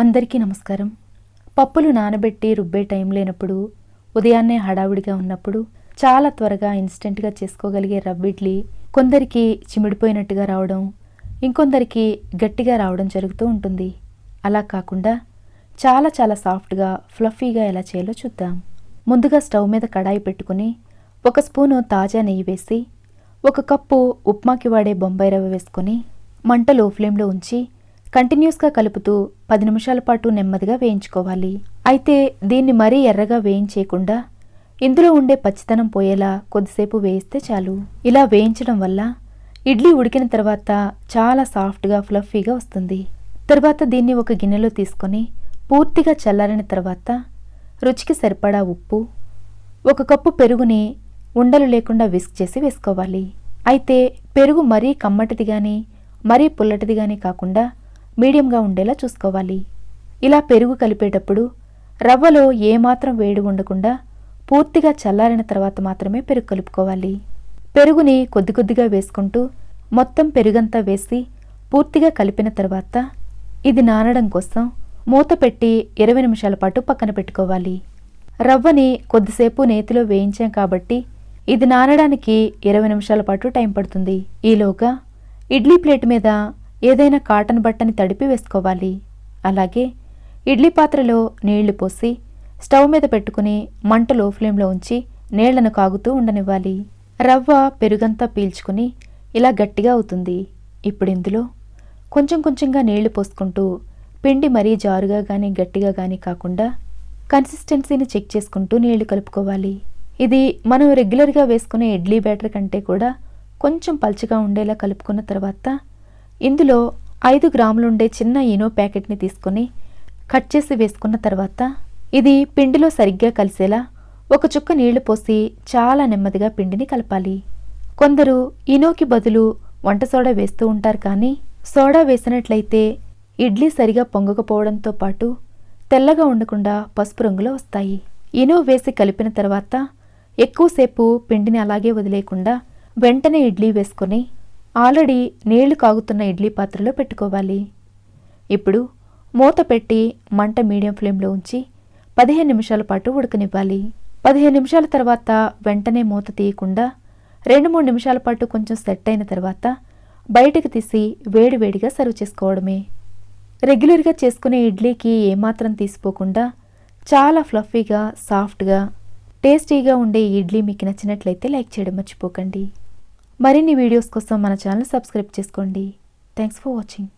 అందరికీ నమస్కారం. పప్పులు నానబెట్టి రుబ్బే టైం లేనప్పుడు ఉదయాన్నే హడావిడిగా ఉన్నప్పుడు చాలా త్వరగా ఇన్స్టెంట్గా చేసుకోగలిగే రవ్విడ్లీ కొందరికి చిమిడిపోయినట్టుగా రావడం ఇంకొందరికి గట్టిగా రావడం జరుగుతూ ఉంటుంది. అలా కాకుండా చాలా చాలా సాఫ్ట్గా ఫ్లఫీగా ఎలా చేయాలో చూద్దాం. ముందుగా స్టవ్ మీద కడాయి పెట్టుకుని ఒక స్పూను తాజా నెయ్యి వేసి ఒక కప్పు ఉప్మాకి వాడే బొంబాయి రవ్వ వేసుకొని మంట లో ఫ్లేమ్లో ఉంచి కంటిన్యూస్గా కలుపుతూ పది నిమిషాల పాటు నెమ్మదిగా వేయించుకోవాలి. అయితే దీన్ని మరీ ఎర్రగా వేయించేయకుండా ఇందులో ఉండే పచ్చితనం పోయేలా కొద్దిసేపు వేయిస్తే చాలు. ఇలా వేయించడం వల్ల ఇడ్లీ ఉడికిన తర్వాత చాలా సాఫ్ట్గా ఫ్లఫీగా వస్తుంది. తర్వాత దీన్ని ఒక గిన్నెలో తీసుకొని పూర్తిగా చల్లారిన తర్వాత రుచికి సరిపడా ఉప్పు ఒక కప్పు పెరుగుని ఉండలు లేకుండా విస్క్ చేసి వేసుకోవాలి. అయితే పెరుగు మరీ కమ్మటిది కానీ మరీ పుల్లటిది కానీ కాకుండా మీడియంగా ఉండేలా చూసుకోవాలి. ఇలా పెరుగు కలిపేటప్పుడు రవ్వలో ఏమాత్రం వేడి ఉండకుండా పూర్తిగా చల్లారిన తర్వాత మాత్రమే పెరుగు కలుపుకోవాలి. పెరుగుని కొద్ది కొద్దిగా వేసుకుంటూ మొత్తం పెరుగంతా వేసి పూర్తిగా కలిపిన తర్వాత ఇది నానడం కోసం మూత పెట్టి ఇరవై నిమిషాల పాటు పక్కన పెట్టుకోవాలి. రవ్వని కొద్దిసేపు నేతిలో వేయించాం కాబట్టి ఇది నానడానికి ఇరవై నిమిషాల పాటు టైం పడుతుంది. ఈలోగా ఇడ్లీ ప్లేట్ మీద ఏదైనా కాటన్ బట్టని తడిపి వేసుకోవాలి. అలాగే ఇడ్లీ పాత్రలో నీళ్ళు పోసి స్టవ్ మీద పెట్టుకుని మంట లో ఫ్లేమ్లో ఉంచి నీళ్ళను కాగుతూ ఉండనివ్వాలి. రవ్వ పెరుగంతా పీల్చుకుని ఇలా గట్టిగా అవుతుంది. ఇప్పుడు ఇందులో కొంచెం కొంచెంగా నీళ్ళు పోసుకుంటూ పిండి మరీ జారుగా కానీ గట్టిగా కానీ కాకుండా కన్సిస్టెన్సీని చెక్ చేసుకుంటూ నీళ్ళు కలుపుకోవాలి. ఇది మనం రెగ్యులర్గా వేసుకునే ఇడ్లీ బ్యాటర్ కంటే కూడా కొంచెం పల్చగా ఉండేలా కలుపుకున్న తర్వాత ఇందులో ఐదు గ్రాములుండే చిన్న ఈనో ప్యాకెట్ని తీసుకొని కట్ చేసి వేసుకున్న తర్వాత ఇది పిండిలో సరిగ్గా కలిసేలా ఒక చుక్క నీళ్ళు పోసి చాలా నెమ్మదిగా పిండిని కలపాలి. కొందరు ఇనోకి బదులు వంట సోడా వేస్తూ ఉంటారు కానీ సోడా వేసినట్లయితే ఇడ్లీ సరిగా పొంగకపోవడంతో పాటు తెల్లగా ఉండకుండా పసుపు రంగులో వస్తాయి. ఇనో వేసి కలిపిన తర్వాత ఎక్కువసేపు పిండిని అలాగే వదిలేయకుండా వెంటనే ఇడ్లీ వేసుకొని ఆల్రెడీ నీళ్ళు కాగుతున్న ఇడ్లీ పాత్రలో పెట్టుకోవాలి. ఇప్పుడు మూత పెట్టి మంట మీడియం ఫ్లేమ్లో ఉంచి పదిహేను నిమిషాల పాటు ఉడకనివ్వాలి. పదిహేను నిమిషాల తర్వాత వెంటనే మూత తీయకుండా రెండు మూడు నిమిషాల పాటు కొంచెం సెట్ అయిన తర్వాత బయటకు తీసి వేడివేడిగా సర్వ్ చేసుకోవడమే. రెగ్యులర్గా చేసుకునే ఇడ్లీకి ఏమాత్రం తీసిపోకుండా చాలా ఫ్లఫీగా సాఫ్ట్గా టేస్టీగా ఉండే ఇడ్లీ మీకు నచ్చినట్లయితే లైక్ చేయడం మర్చిపోకండి. మరిన్ని వీడియోస్ కోసం మన ఛానల్ సబ్స్క్రైబ్ చేసుకోండి. Thanks for watching